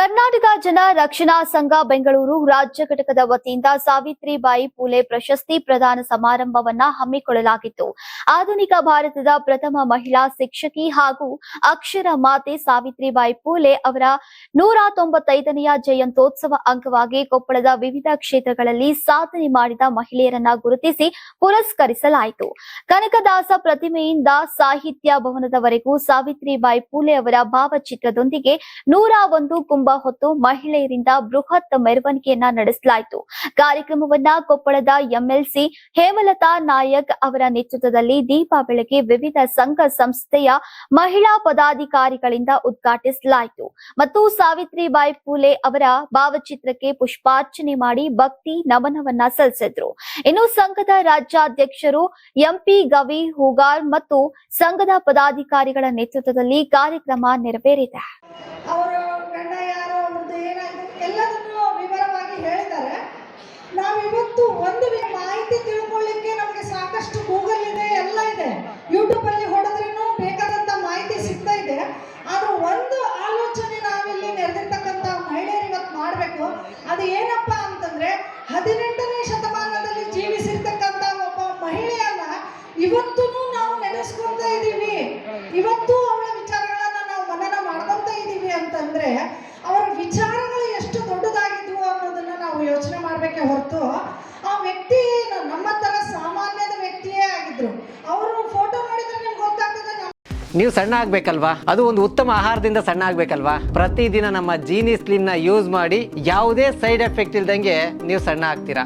ಕರ್ನಾಟಕ ಜನ ರಕ್ಷಣಾ ಸಂಘ ಬೆಂಗಳೂರು ರಾಜ್ಯ ಘಟಕದ ವತಿಯಿಂದ ಸಾವಿತ್ರಿಬಾಯಿ ಪೂಲೆ ಪ್ರಶಸ್ತಿ ಪ್ರದಾನ ಸಮಾರಂಭವನ್ನ ಹಮ್ಮಿಕೊಳ್ಳಲಾಗಿತ್ತು. ಆಧುನಿಕ ಭಾರತದ ಪ್ರಥಮ ಮಹಿಳಾ ಶಿಕ್ಷಕಿ ಹಾಗೂ ಅಕ್ಷರ ಮಾತೆ ಸಾವಿತ್ರಿಬಾಯಿ ಪೂಲೆ ಅವರ ನೂರ ತೊಂಬತ್ತೈದನೆಯ ಜಯಂತ್ಯೋತ್ಸವ ಅಂಗವಾಗಿ ಕೊಪ್ಪಳದ ವಿವಿಧ ಕ್ಷೇತ್ರಗಳಲ್ಲಿ ಸಾಧನೆ ಮಾಡಿದ ಮಹಿಳೆಯರನ್ನ ಗುರುತಿಸಿ ಪುರಸ್ಕರಿಸಲಾಯಿತು. ಕನಕದಾಸ ಪ್ರತಿಮೆಯಿಂದ ಸಾಹಿತ್ಯ ಭವನದವರೆಗೂ ಸಾವಿತ್ರಿಬಾಯಿ ಪೂಲೆ ಅವರ ಭಾವಚಿತ್ರದೊಂದಿಗೆ ನೂರ ಒಂದು ಕುಂಭ ಹೊತ್ತು ಮಹಿಳೆಯರಿಂದ ಬೃಹತ್ ಮೆರವಣಿಗೆಯನ್ನ ನಡೆಸಲಾಯಿತು. ಕಾರ್ಯಕ್ರಮವನ್ನ ಕೊಪ್ಪಳದ ಎಂಎಲ್ಸಿ ಹೇಮಲತಾ ನಾಯಕ್ ಅವರ ನೇತೃತ್ವದಲ್ಲಿ ದೀಪ ಬೆಳಗ್ಗೆ ವಿವಿಧ ಸಂಘ ಸಂಸ್ಥೆಯ ಮಹಿಳಾ ಪದಾಧಿಕಾರಿಗಳಿಂದ ಉದ್ಘಾಟಿಸಲಾಯಿತು. ಮತ್ತು ಸಾವಿತ್ರಿಬಾಯಿ ಫುಲೆ ಅವರ ಭಾವಚಿತ್ರಕ್ಕೆ ಪುಷ್ಪಾರ್ಚನೆ ಮಾಡಿ ಭಕ್ತಿ ನಮನವನ್ನ ಸಲ್ಲಿಸಿದ್ರು. ಇನ್ನು ಸಂಘದ ರಾಜ್ಯಾಧ್ಯಕ್ಷರು ಎಂಪಿ ಗವಿ ಹೂಗಾರ್ ಮತ್ತು ಸಂಘದ ಪದಾಧಿಕಾರಿಗಳ ನೇತೃತ್ವದಲ್ಲಿ ಕಾರ್ಯಕ್ರಮ ನೆರವೇರಿದೆ. ನಾವಿವತ್ತು ಒಂದು ಮಾಹಿತಿ ತಿಳ್ಕೊಳ್ಳಿಕ್ಕೆ ನಮಗೆ ಸಾಕಷ್ಟು ಗೂಗಲ್ ಇದೆ, ಎಲ್ಲ ಇದೆ. ಯೂಟ್ಯೂಬಲ್ಲಿ ಹೊಡೆದ್ರೂ ಬೇಕಾದಂತ ಮಾಹಿತಿ ಸಿಗ್ತಾ ಇದೆ. ಆದ್ರೆ ಒಂದು ಆಲೋಚನೆ ನಾವಿಲ್ಲಿ ನೆರೆದಿರ್ತಕ್ಕಂಥ ಮಹಿಳೆಯರು ಇವತ್ತು ಮಾಡಬೇಕು. ಅದು ಏನಪ್ಪ ಅಂತಂದ್ರೆ, ಹದಿನೆಂಟನೇ ಶತಮಾನದಲ್ಲಿ ಜೀವಿಸಿರ್ತಕ್ಕಂಥ ಒಬ್ಬ ಮಹಿಳೆಯನ್ನ ಇವತ್ತು ನಾವು ನೆನೆಸ್ಕೊಳ್ತಾ ಇದ್ದೀವಿ ಇವತ್ತು ಅವಳ ವಿಚಾರಗಳನ್ನ ನಾವು ಮನನ ಮಾಡ್ಕೊಂತ ಇದ್ದೀವಿ ಅಂತಂದ್ರೆ ಆ ವ್ಯಕ್ತಿ ಏನು ನಮ್ಮ ತರ ಸಾಮಾನ್ಯದ ವ್ಯಕ್ತಿಯೇ ಆಗಿದ್ರು. ಅವರು ಫೋಟೋ ನೋಡಿದ್ರೆ ನಿಮ್ಗೆ ಗೊತ್ತಾಗ್ತದೆ ನೀವು ಸಣ್ಣ ಆಗ್ಬೇಕಲ್ವಾ? ಅದು ಒಂದು ಉತ್ತಮ ಆಹಾರದಿಂದ ಸಣ್ಣ ಆಗ್ಬೇಕಲ್ವಾ? ಪ್ರತಿದಿನ ನಮ್ಮ ಜೀನಿ ನ ಯೂಸ್ ಮಾಡಿ ಯಾವುದೇ ಸೈಡ್ ಎಫೆಕ್ಟ್ ಇಲ್ದಂಗೆ ನೀವು ಸಣ್ಣ ಆಗ್ತೀರಾ?